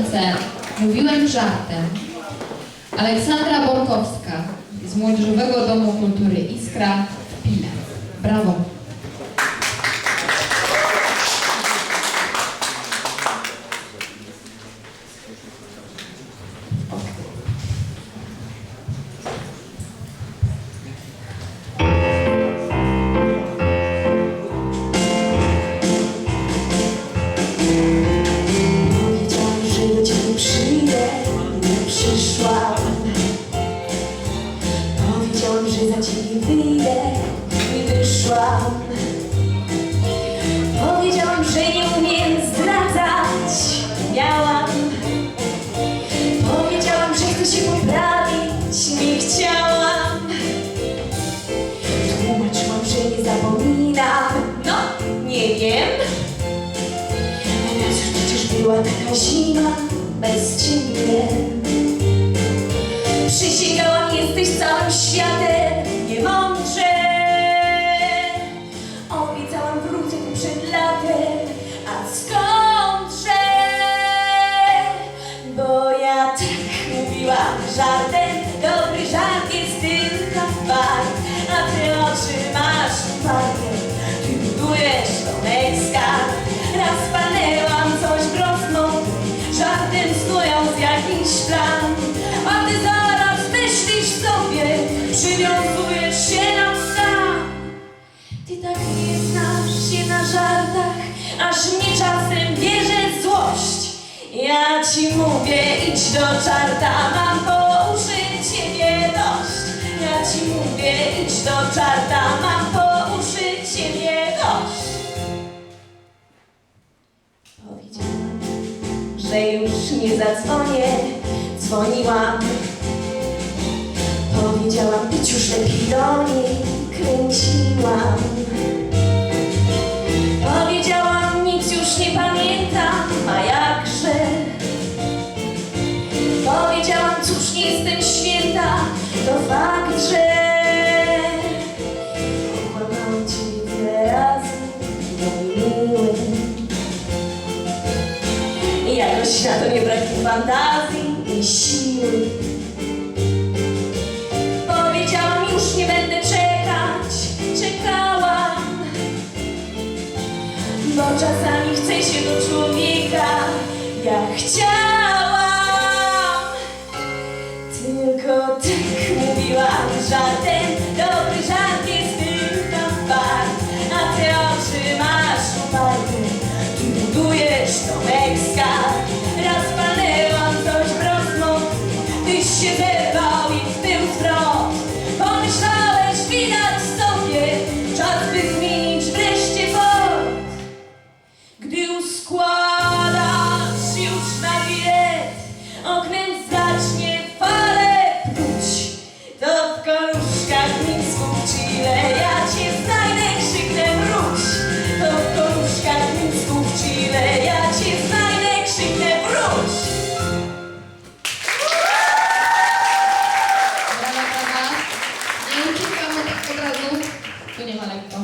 piosence Mówiłem żartem Aleksandra Borkowska z Młodzieżowego Domu Kultury Iskra w Pile. Brawo! Że za ciebie wyjdę, nie wyszłam. Powiedziałam, że nie umiem zdradzać, miałam. Powiedziałam, że chcę się poprawić, nie chciałam. Tłumaczyłam, że nie zapominam, no nie wiem. Teraz już przecież była taka zima bez ciebie. Żartem, dobry żart jest tylko a ty oczy masz uparcie, ty budujesz kart. Raz panęłam coś prostą, żartem snując jakiś plan, a ty zaraz myślisz sobie, przywiązujesz się nam sam. Ty tak nie znasz się na żartach, aż mnie czasem bierze złość. Ja ci mówię, idź do czarta, mam po ci mówię, idź do czarta, mam po uszy ciebie dość. Powiedziałam, że już nie zadzwonię, dzwoniłam. Powiedziałam, być już lepiej do niej kręciłam. To fakt, że okłamałam cię wiele razy. I jakoś na to nie braknie fantazji i siły. Powiedziałam, już nie będę czekać, czekałam. Bo czasami chce się do człowieka, jak chciałam. Się ze धन्यवाद